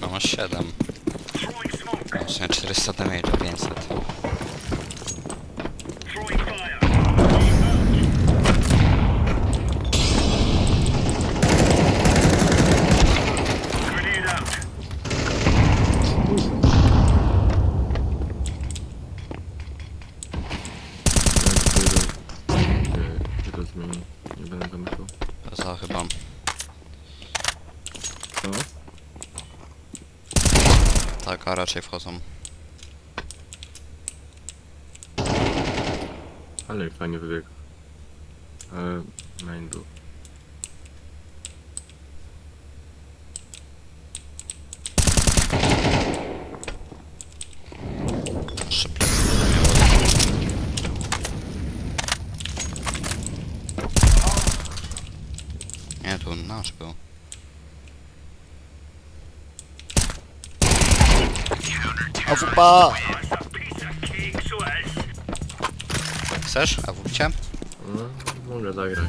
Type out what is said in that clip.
No masz 7. Właśnie 400 damage, 500. Jak to zmieni? Nie będę zamykał. Za chyba. Tak, a raczej wchodzą. Ale fajnie wybiegł. Ale main był. Miał. Nie, tu nasz był. AWP! Chcesz? AWP? No, mogę zagrać.